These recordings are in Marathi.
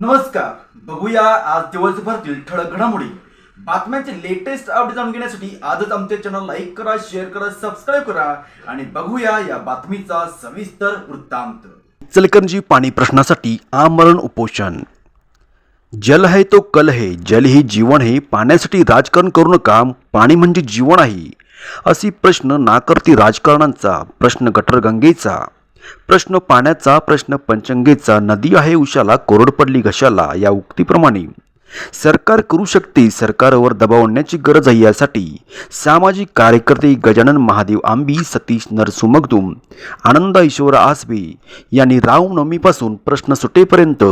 नमस्कार. बघूया आज दिवसभरातील ठळक घडामोडी. बातम्यांचे लेटेस्ट अपडेट जाणून घेण्यासाठी आजच आमच्या चॅनल लाईक करा शेअर करा सबस्क्राईब करा आणि बघूया या बातमीचा सविस्तर वृत्तांत. चलकरंजी पाणी प्रश्नासाठी आमरण उपोषण. जल है तो कल है जल ही जीवन है पाण्यासाठी राजकारण करू नका पाणी म्हणजे जीवन आहे अशी प्रश्न नाकर्ती राजकारणांचा प्रश्न गटरगंगेचा प्रश्न पाण्याचा प्रश्न पंचंगेचा नदी आहे उशाला कोरड पडली घशाला या उक्तीप्रमाणे. सरकार करू शकते सरकारवर दबाव आणण्याची गरज आहे यासाठी. सामाजिक कार्यकर्ते गजानन महादेव आंबी सतीश नरसुमगदुम आनंद ईश्वर आसबे यांनी रामनवमीपासून प्रश्न सुटेपर्यंत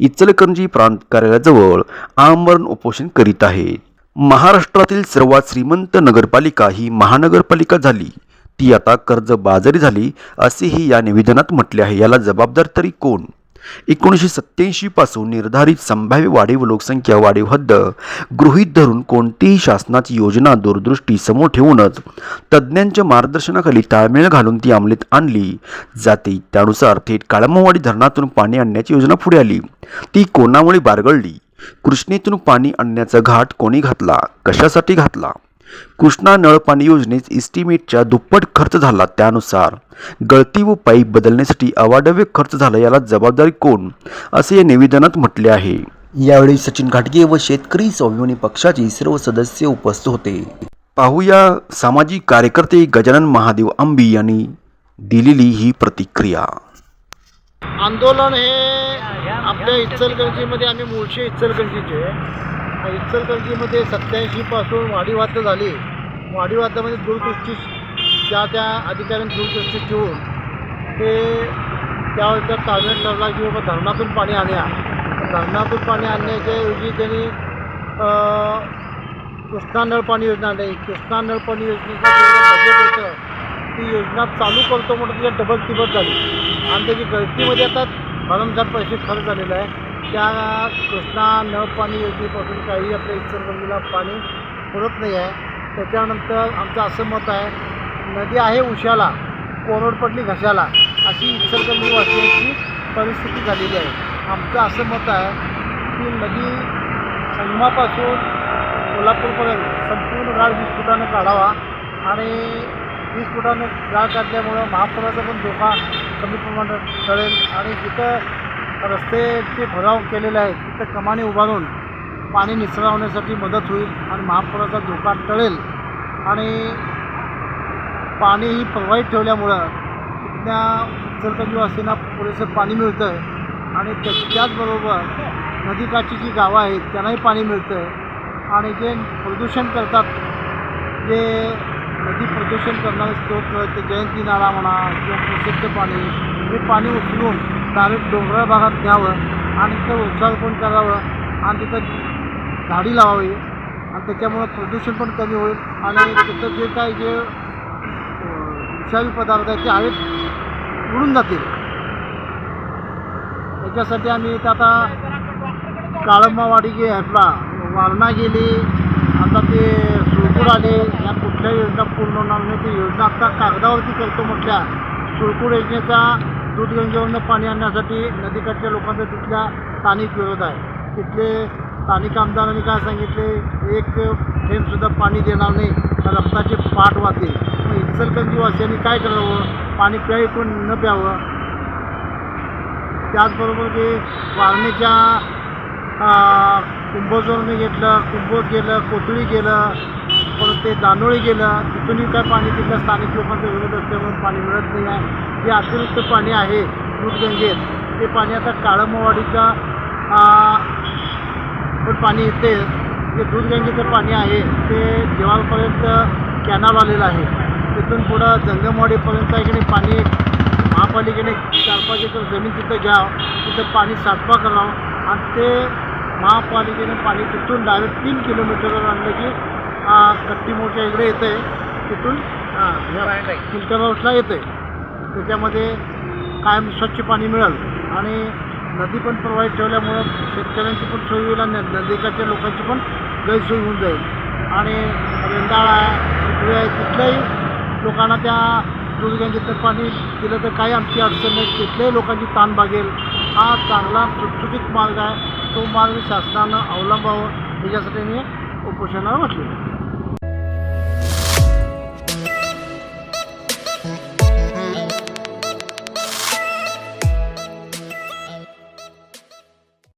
इचलकरंजी प्रांत कार्यालयाजवळ आमरण उपोषण करीत आहेत महाराष्ट्रातील सर्वात श्रीमंत नगरपालिका ही महानगरपालिका झाली. ती आता कर्जबाजारी झाली असेही या निवेदनात म्हटले आहे. याला जबाबदार तरी कोण? एकोणीसशे सत्त्याऐंशीपासून निर्धारित संभाव्य वाढीव लोकसंख्या वाढीव हद्द गृहीत धरून कोणतीही शासनाची योजना दूरदृष्टी समोर ठेवूनच तज्ज्ञांच्या मार्गदर्शनाखाली ताळमेळ घालून ती अंमलात आणली. जाते त्यानुसार थेट काळमवाडी धरणातून पाणी आणण्याची योजना पुढे आली. ती कोणामुळे बारगळली? कृष्णेतून पाणी आणण्याचा घाट कोणी घातला? कशासाठी घातला? कृष्णा नळ पाणी योजनेत इस्टिमेटच्या दुप्पट खर्च झाला त्यानुसार. गळती व पाईप बदलण्यासाठी अवाढव्य खर्च झाला याला जबाबदारी कोण? असे या निवेदनात म्हटले आहे. यावेळी सचिन घाटगे व शेतकरी स्वाभिमानी पक्षाचे सर्व सदस्य उपस्थित होते. पाहूया सामाजिक कार्यकर्ते गजानन महादेव आंबी यांनी दिलेली ही प्रतिक्रिया. आंदोलन हे आपल्या इचलकरंजीमध्ये आम्ही मूळचे इचलकरंजीचे. इचलकरंजीमध्ये सत्याऐंशीपासून वाढीवाद झाली. वाढीवादामध्ये म्हणजे दूरदृष्टी ज्या त्या अधिकाऱ्यांनी दूरदृष्टी ठेवून ते त्यावेळेचा ताळमेळ ठरला की बाबा धरणातून पाणी आणण्या धरणातून पाणी आणण्याच्या ऐवजी त्यांनी कृष्णा नळपाणी योजना आणली. कृष्णा नळपाणी योजनेचं बजेट होतं ती योजना चालू करतो म्हणून तिच्या डबल तिबत झाली. आणि त्याची गळतीमध्ये आता भरमसाठ पैसे खर्च झालेला आहे. त्या कृष्णा नळ पाणी योजनेपासून काही आपल्या इचलकरंजीला पाणी पुरत नाही आहे. त्याच्यानंतर आमचं असं मत आहे नदी आहे उशाला कोरड पडली घशाला अशी इचलकरंजी वाचण्याची परिस्थिती झालेली आहे. आमचं असं मत आहे की नदी संगमापासून कोल्हापूरपर्यंत संपूर्ण गाळ वीस फुटानं काढावा आणि वीस फुटानं गाळ काढल्यामुळं महापुराचा पण धोका कमी प्रमाणात टळेल आणि जिथं रस्त्याचे भराव केलेले आहेत तिथं कमानी उभारून पाणी निसरवण्यासाठी मदत होईल आणि महापुराचा धोका टळेल. आणि पाणी ही प्रवाहित ठेवल्यामुळं तिथल्या इचलकरंजीवासींना पुरेसं पाणी मिळतं आहे आणि त्याचबरोबर नदीकाठची जी गावं आहेत त्यांनाही पाणी मिळतं आहे आणि जे प्रदूषण करतात जे नदी प्रदूषण करणारे स्त्रोत ते जयंती नाळा म्हणा किंवा प्रसिद्ध पाणी हे पाणी उचलून डायरेक्ट डोंगराळ भागात घ्यावं आणि तिथं वृक्षारोपण करावं आणि तिथं झाडी लावावी. आणि त्याच्यामुळं प्रदूषण पण कमी होईल. आणि तिथं जे काय जे विषारी पदार्थ आहेत ते हवेत उडून जातील. त्याच्यासाठी आम्ही इथं आता काळंबावाडी गे ह्यातला वारणा गेली. आता ते सुळकूड आले. या कुठल्या योजना पूर्ण होणार नाही ती योजना आता कागदावरती करतो म्हटल्या. सुळकूड योजनेचा दूधगंगेवरनं पाणी आणण्यासाठी नदीकाठच्या लोकांचा तिथल्या स्थानिक विरोध आहे. तिथले स्थानिक आमदारांनी काय सांगितले? एक थेंबसुद्धा पाणी देणार नाही. तर रक्ताचे पाठ वाहतील. मग इचलकंजीवासियांनी काय करावं? पाणी प्यायकून न प्यावं? त्याचबरोबर जे वारणीच्या कुंभोजवरून घेतलं कुंभोज गेलं कोथळी गेलं परत ते दानोळी गेलं तिथूनही काय पाणी तिथल्या स्थानिक लोकांचा विरोध असल्यामुळे पाणी मिळत नाही आहे. जे अतिरिक्त पाणी आहे दूधगंगेत ते पाणी आता काळमवाडीचा पण पाणी येते जे दूधगंगेचं पाणी आहे ते देवालपर्यंत कॅनल आलेलं आहे. तिथून पुढं जंगमवाडीपर्यंत इकडे पाणी महापालिकेने चार पाच एकर जमीन तिथं घ्यावं तिथं पाणी साठवा करावं. आणि ते महापालिकेने पाणी तिथून डायरेक्ट तीन किलोमीटरवर आणलं की कट्टी मोठ्या इकडे येतं आहे तिथून फिल्टर हाऊसला येतं आहे त्याच्यामध्ये कायम स्वच्छ पाणी मिळेल. आणि नदी पण प्रवाहित ठेवल्यामुळं शेतकऱ्यांची पण सोय होईल आणि नदीकाच्या लोकांची पण गैरसोय होऊन जाईल. आणि रेंदाळा आहे आहे तिथल्याही लोकांना त्या दूधगंगेचं पाणी दिलं तर काही आमची अडचण नाही. तिथल्याही लोकांची ताण भागेल. हा चांगला सुटसुटीत मार्ग आहे. तो मार्ग शासनानं अवलंबावं. याच्यासाठी मी उपोषणावर म्हटलेलं